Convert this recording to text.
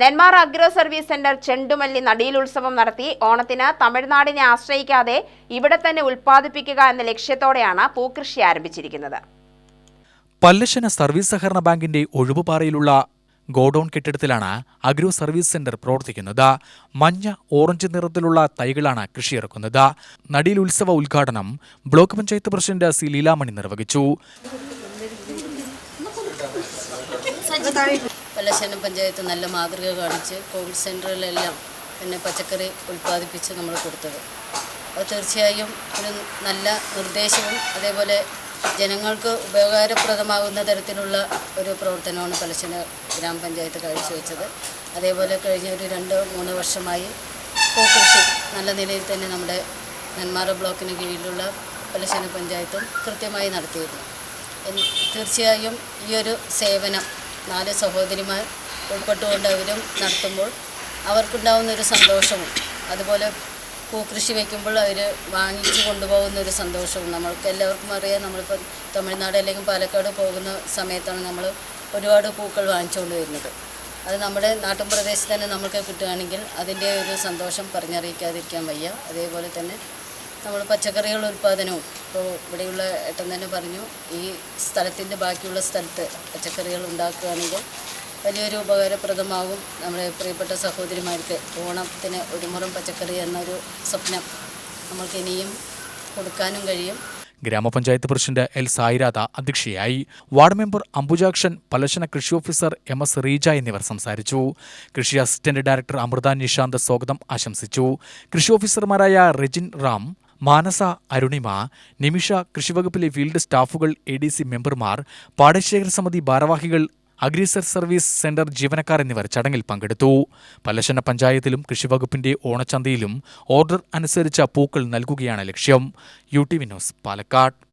Nenmara agro service centre ചെണ്ടുമല്ലി നടിയിൽ ഉത്സവം നടത്തി ഓണത്തിന് തമിഴ്നാടിനെ ആശ്രയിക്കാതെ ഇവിടെ തന്നെ ഉൽപ്പാദിപ്പിക്കുക എന്ന ലക്ഷ്യത്തോടെയാണ് പൂക്കൃഷി ആരംഭിച്ചിരിക്കുന്നത്. പല്ലശ്ശന സർവീസ് സഹകരണ ബാങ്കിന്റെ ഒഴിവുപാറയിലുള്ള ഗോഡൌൺ കെട്ടിടത്തിലാണ് അഗ്രോ സർവീസ് സെന്റർ പ്രവർത്തിക്കുന്നത്. മഞ്ഞ ഓറഞ്ച് നിറത്തിലുള്ള തൈകളാണ് കൃഷിയിറക്കുന്നത്. നടിയിൽ ഉത്സവ ഉദ്ഘാടനം block panchayat president C Leelamani നിർവഹിച്ചു. പല്ലശ്ശേന പഞ്ചായത്ത് നല്ല മാതൃക കാണിച്ച് കോവിഡ് സെന്ററിലെല്ലാം പിന്നെ പച്ചക്കറി ഉൽപ്പാദിപ്പിച്ച് നമ്മൾ കൊടുത്തത്. അത് തീർച്ചയായും ഒരു നല്ല നിർദ്ദേശവും അതേപോലെ ജനങ്ങൾക്ക് ഉപകാരപ്രദമാകുന്ന തരത്തിലുള്ള ഒരു പ്രവർത്തനമാണ് പലശ്ശേന ഗ്രാമപഞ്ചായത്ത് കാഴ്ചവെച്ചത്. അതേപോലെ കഴിഞ്ഞ ഒരു രണ്ട് മൂന്ന് വർഷമായി പൂക്കൃഷി നല്ല നിലയിൽ തന്നെ നമ്മുടെ നെന്മാറ ബ്ലോക്കിന് കീഴിലുള്ള പലശ്ശേന പഞ്ചായത്തും കൃത്യമായി നടത്തിയിരുന്നു. തീർച്ചയായും ഈ ഒരു സേവനം നാല് സഹോദരിമാർ ഉൾപ്പെട്ടുകൊണ്ട് അവരും നടത്തുമ്പോൾ അവർക്കുണ്ടാവുന്ന ഒരു സന്തോഷവും അതുപോലെ പൂക്കൃഷി വയ്ക്കുമ്പോൾ അവർ വാങ്ങിച്ചു കൊണ്ടുപോകുന്ന ഒരു സന്തോഷവും നമ്മൾക്ക് എല്ലാവർക്കും അറിയാം. നമ്മളിപ്പോൾ തമിഴ്നാട് അല്ലെങ്കിൽ പാലക്കാട് പോകുന്ന സമയത്താണ് നമ്മൾ ഒരുപാട് പൂക്കൾ വാങ്ങിച്ചുകൊണ്ട് വരുന്നത്. അത് നമ്മുടെ നാട്ടിൻ പ്രദേശത്ത് തന്നെ നമുക്ക് കിട്ടുകയാണെങ്കിൽ അതിന്റെ ഒരു സന്തോഷം പറഞ്ഞറിയിക്കാതിരിക്കാൻ വയ്യ. അതേപോലെ തന്നെ നമ്മൾ പച്ചക്കറികളുടെ ഉൽപ്പാദനവും. ഇപ്പോൾ ഇവിടെയുള്ള ഏട്ടൻ തന്നെ പറഞ്ഞു ഈ സ്ഥലത്തിന്റെ ബാക്കിയുള്ള സ്ഥലത്ത് പച്ചക്കറികൾ ഉണ്ടാക്കുകയാണെങ്കിൽ വലിയൊരു ഉപകാരപ്രദമാകും. നമ്മുടെ പ്രിയപ്പെട്ട സഹോദരിമാർക്ക് ഓണത്തിന് ഒരു മുറം പച്ചക്കറി എന്നൊരു സ്വപ്നം നമ്മൾക്ക് ഇനിയും കൊടുക്കാനും കഴിയും. ഗ്രാമപഞ്ചായത്ത് പ്രസിഡന്റ് എൽ സായിരാധ അധ്യക്ഷയായി. വാർഡ് മെമ്പർ അംബുജാക്ഷൻ പലശന കൃഷി ഓഫീസർ എം എസ് റീജ എന്നിവർ സംസാരിച്ചു. കൃഷി അസിസ്റ്റന്റ് ഡയറക്ടർ അമൃത നിഷാന്ത് സ്വാഗതം ആശംസിച്ചു. കൃഷി ഓഫീസർമാരായ റെജിൻ റാം മാനസ അരുണിമ നിമിഷ കൃഷിവകുപ്പിലെ ഫീൽഡ് സ്റ്റാഫുകൾ എ ഡി സി മെമ്പർമാർ പാടശേഖര സമിതി ഭാരവാഹികൾ അഗ്രിസർ സർവീസ് സെന്റർ ജീവനക്കാർ എന്നിവർ ചടങ്ങിൽ പങ്കെടുത്തു. പല്ലശന പഞ്ചായത്തിലും കൃഷിവകുപ്പിന്റെ ഓണച്ചന്തയിലും ഓർഡർ അനുസരിച്ച പൂക്കൾ നൽകുകയാണ് ലക്ഷ്യം. U T Vinos Palakkad.